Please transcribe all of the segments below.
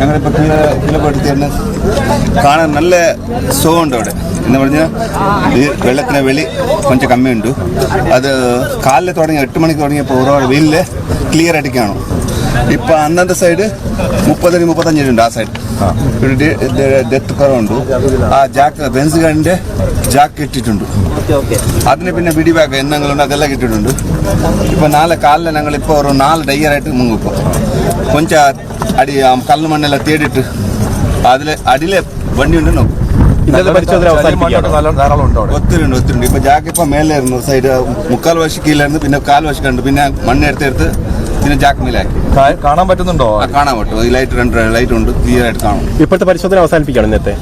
ഞങ്ങളിപ്പോൾ kilo kilo പെടുത്തിയാണ് കാണാൻ നല്ല സുഖമുണ്ട് അവിടെ. എന്ന് പറഞ്ഞാൽ ഈ വെള്ളത്തിന് വെളി കൊഞ്ചം കമ്മിയുണ്ട്. അത് കാലിൽ തുടങ്ങി എട്ട് മണിക്ക് തുടങ്ങിയപ്പോൾ ഒരുപാട് വെയിലിൽ ക്ലിയർ ആയിട്ട് കാണും. ഇപ്പം അന്നത്തെ സൈഡ് മുപ്പതിന് മുപ്പത്തഞ്ചിനുണ്ട് ആ സൈഡ് ഇവിടെ ഡെത്ത് കുറവുണ്ട് ആ ജാക്ക് ബെൻസ് കാറിന്റെ ജാക്ക് ഇട്ടിട്ടുണ്ട് അതിന് പിന്നെ ബിഡി ബാഗ് എന്നെങ്കിലും അതെല്ലാം ഇട്ടിട്ടുണ്ട് ഇപ്പൊ നാളെ കാലിൽ ഞങ്ങൾ ഇപ്പോൾ ഒരു നാല് ഡയ്യറായിട്ട് മുങ്ങിപ്പോ കൊഞ്ച അടി ആ കല്ല് മണ്ണെല്ലാം തേടിട്ട് അതിൽ അടിയിലെ വണ്ടി ഉണ്ട് നോക്കും ഇന്നത്തെ പരിശോധന അവസാനിപ്പിക്കുകയാണ്. നല്ല ധാരാളം ഉണ്ടോ അവിടെ. ഒത്തിരി ഉണ്ട് ഒത്തിരി ഉണ്ട്. ഇപ്പൊ ജാക്ക് ഇപ്പൊ മേലായിരുന്നു സൈഡ് മുക്കാൽ വശം കീഴായിരുന്നു പിന്നെ കാൽ വശം കണ്ടു പിന്നെ മണ്ണെടുത്തെടുത്ത് പിന്നെ ജാക്ക് മേലാക്കി കാണാൻ പറ്റുന്നുണ്ടോ? ആ, കാണാൻ പറ്റും. ഈ ലൈറ്റ് രണ്ട് ലൈറ്റ് ഉണ്ട്. ക്ലിയർ ആയിട്ട് കാണും. ഇപ്പോഴത്തെ പരിശോധന അവസാനിപ്പിക്കണം ഇന്നത്തെ.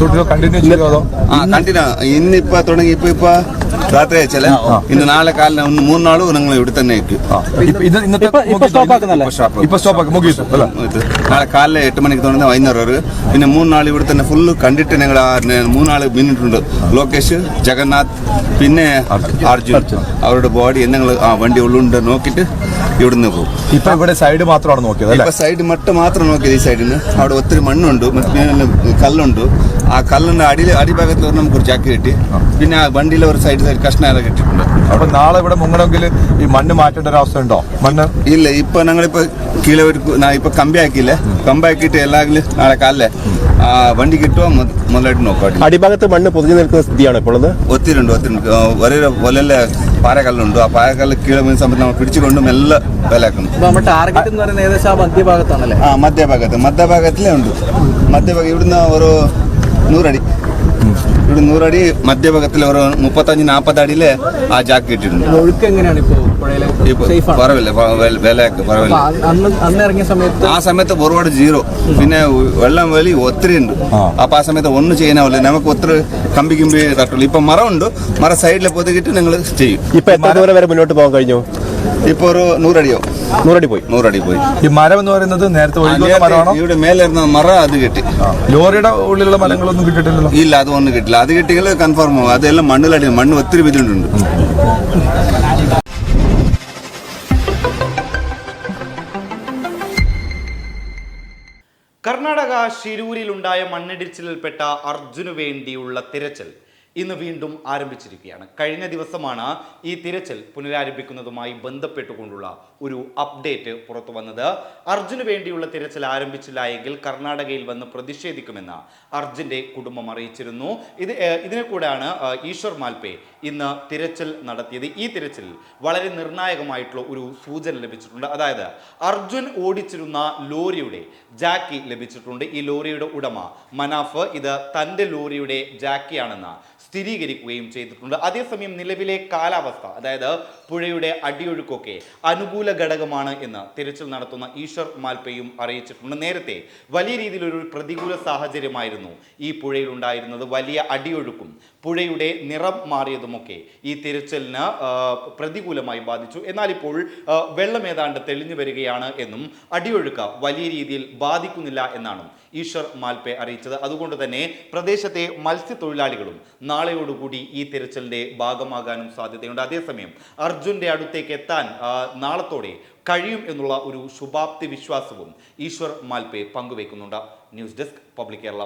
തുടരുക കണ്ടിന്യൂ ചെയ്യുമോ അതോ? ആ കണ്ടിന്യൂ ഇന്നിപ്പോ തുടങ്ങി ഇപ്പൊ ഇപ്പൊ രാത്രി അയച്ചല്ല ഇന്ന് നാളെ കാലിന് ഒന്ന് മൂന്നാളും നിങ്ങൾ ഇവിടെ തന്നെ ആയിരിക്കും ആ. ഇത് ഇന്നത്തെ ഇപ്പൊ- ഇപ്പൊ ആക്കുന്നല്ലേ? ഇപ്പൊ സ്റ്റോപ്പ് ആക്കി. അല്ല ഇത് നാളെ കാലിലെ എട്ട് മണിക്ക് തുടങ്ങുന്ന വൈകുന്നേരം വരെ പിന്നെ മൂന്നാൾ ഇവിടെ തന്നെ ഫുള്ള് കണ്ടിട്ട് ഞങ്ങൾ മൂന്നാൾ മിന്നിട്ടുണ്ട് ലോകേഷ് ജഗന്നാഥ് പിന്നെ അർജുൻ. അവരുടെ ബോഡി ഞങ്ങൾ ആ വണ്ടി ഉള്ളുണ്ട് നോക്കിട്ട് ഇവിടുന്ന് പോകും. ഇപ്പൊ ഇവിടെ സൈഡ് മാത്രമാണ് നോക്കിയത് ഇപ്പൊ സൈഡ് മട്ട് മാത്രം നോക്കിയത് ഈ സൈഡിന് അവിടെ ഒത്തിരി മണ്ണുണ്ട് പിന്നെ കല്ലുണ്ട്. ആ കല്ലിന്റെ അടി അടിഭാഗത്ത് നമുക്ക് ഒരു ചാക്ക് കിട്ടി. പിന്നെ ആ വണ്ടിയിലെ ഒരു സൈഡ് സൈഡ് കഷ്ണം കിട്ടിയിട്ടുണ്ട്? അപ്പൊ നാളെ ഇവിടെ മുങ്ങണമെങ്കിൽ ഈ മണ്ണ് മാറ്റേണ്ട ഒരു അവസ്ഥ ഉണ്ടോ മണ്ണ്? ഇല്ല ഇപ്പൊ ഞങ്ങളിപ്പോ കീഴെ ഒരു ഇപ്പൊ കമ്പി ആക്കിയില്ലേ കമ്പി ആക്കിയിട്ട് എല്ലാങ്കിലും നാളെ കാലിലെ ആ വണ്ടി കിട്ടുമോ മുത- മുതലായിട്ട് നോക്കാം അടിഭാഗത്ത് മണ്ണ് പൊതിഞ്ഞു നിൽക്കുന്ന സ്ഥിതിയാണ് ഇപ്പോൾ ഒത്തിരി ഉണ്ട് ഒത്തിരി ഉണ്ട്. ഒരേ ഒലല്ല പാറക്കല്ലുണ്ട്. ആ പാറക്കല്ല് കീഴെ വീഴുന്ന സമയത്ത് നമ്മൾ പിടിച്ചുകൊണ്ട് മെല്ലെ വിലക്കുന്നു നമ്മുടെ ടാർഗറ്റ് എന്ന് പറയുന്നത് ഏകദേശം ആ മധ്യഭാഗത്താണല്ലേ? ആ മധ്യഭാഗത്ത്. മധ്യഭാഗത്തിലേ ഉണ്ട്. മധ്യഭാഗം ഇവിടുന്ന് ഒരു നൂറടി. ഇവിടെ നൂറടി മധ്യഭാഗത്തിൽ ഒരു മുപ്പത്തഞ്ച് നാൽപ്പത് അടിയിൽ ആ ജാക്ക് കിട്ടിയിട്ടുണ്ട് ഒഴുക്ക് എങ്ങനെയാണ് ഇപ്പൊ പുഴയിലെ? സേഫ് ആണ്? പറവില്ല വിലയൊക്കെ പറവില്ല അന്ന് അന്ന് ഇറങ്ങിയ സമയത്ത് ആ സമയത്ത് ഒരുപാട് ജീറോ പിന്നെ വെള്ളം വലി ഒത്തിരി ഉണ്ട്. അപ്പൊ ആ സമയത്ത് ഒന്നും ചെയ്യാനാവില്ല. നമുക്ക് ഒത്തിരി കമ്പി കിമ്പി തട്ടുള്ളൂ. ഇപ്പൊ മരം ഉണ്ട് മര സൈഡിൽ പൊതുക്കിട്ട് നിങ്ങൾ ചെയ്യും. ഇപ്പൊ എത്ര ദൂരം വരെ മുന്നോട്ട് പോകാൻ കഴിഞ്ഞു? ഇപ്പൊ ഒരു നൂറടിയോ? നൂറടി പോയി. നൂറടി പോയി. ഈ മരം എന്ന് പറയുന്നത് നേരത്തെ ഒഴുകുന്ന മരമാണോ? ഇവിടെ മേലെ ഇരുന്ന മറ അത് കിട്ടി. ലോറിയുടെ ഉള്ളിലുള്ള മരങ്ങളൊന്നും കിട്ടിയിട്ടില്ലല്ലോ ഇല്ല അതൊന്നും ഒന്നും കിട്ടില്ല. അത് കിട്ടിയെങ്കിൽ കൺഫേം ആവും. അതെല്ലാം മണ്ണിലടി മണ്ണ് ഒത്തിരി ബുദ്ധിമുട്ടുണ്ട് കർണാടക ഷിരൂരിലുണ്ടായ മണ്ണിടിച്ചിലിൽപ്പെട്ട അർജുനു വേണ്ടിയുള്ള തിരച്ചിൽ. ഇന്ന് വീണ്ടും ആരംഭിച്ചിരിക്കുകയാണ്. കഴിഞ്ഞ ദിവസമാണ് ഈ തിരച്ചിൽ പുനരാരംഭിക്കുന്നതുമായി ബന്ധപ്പെട്ടുകൊണ്ടുള്ള ഒരു അപ്ഡേറ്റ് പുറത്തു വന്നത്. അർജുന് വേണ്ടിയുള്ള തിരച്ചിൽ ആരംഭിച്ചില്ല എങ്കിൽ കർണാടകയിൽ വന്ന് പ്രതിഷേധിക്കുമെന്ന് അർജുന്റെ കുടുംബം അറിയിച്ചിരുന്നു. ഇത് ഇതിനെ കൂടെയാണ് ഈശ്വർ മാൽപേ ഇന്ന് തിരച്ചിൽ നടത്തിയത്. ഈ തിരച്ചിൽ വളരെ നിർണായകമായിട്ടുള്ള ഒരു സൂചന ലഭിച്ചിട്ടുണ്ട്. അതായത് അർജുൻ ഓടിച്ചിരുന്ന ലോറിയുടെ ജാക്കി ലഭിച്ചിട്ടുണ്ട്. ഈ ലോറിയുടെ ഉടമ മനാഫ് ഇത് തന്റെ ലോറിയുടെ ജാക്കിയാണെന്ന് സ്ഥിരീകരിക്കുകയും ചെയ്തിട്ടുണ്ട്. അതേസമയം നിലവിലെ കാലാവസ്ഥ അതായത് പുഴയുടെ അടിയൊഴുക്കൊക്കെ അനുകൂല ഘടകമാണ് എന്ന് തിരച്ചിൽ നടത്തുന്ന ഈശ്വർ മാൽപ്പയും അറിയിച്ചിട്ടുണ്ട്. നേരത്തെ വലിയ രീതിയിലൊരു പ്രതികൂല സാഹചര്യമായിരുന്നു ഈ പുഴയിൽ ഉണ്ടായിരുന്നത് വലിയ അടിയൊഴുക്കും പുഴയുടെ നിറം മാറിയതുമൊക്കെ ഈ തിരച്ചിലിന് പ്രതികൂലമായി ബാധിച്ചു. എന്നാൽ ഇപ്പോൾ വെള്ളം ഏതാണ്ട് തെളിഞ്ഞു വരികയാണ് എന്നും അടിയൊഴുക്ക് വലിയ രീതിയിൽ ബാധിക്കുന്നില്ല എന്നാണ് ഈശ്വർ മാൽപ്പെ അറിയിച്ചത്. അതുകൊണ്ട് തന്നെ പ്രദേശത്തെ മത്സ്യത്തൊഴിലാളികളും നാളെയോടുകൂടി ഈ തിരച്ചിലിന്റെ ഭാഗമാകാനും സാധ്യതയുണ്ട്. അതേസമയം അർജുന്റെ അടുത്തേക്ക് എത്താൻ നാളത്തോടെ കഴിയും എന്നുള്ള ഒരു ശുഭാപ്തി വിശ്വാസവും Eshwar Malpe പങ്കുവയ്ക്കുന്നുണ്ട്. News desk public Kerala.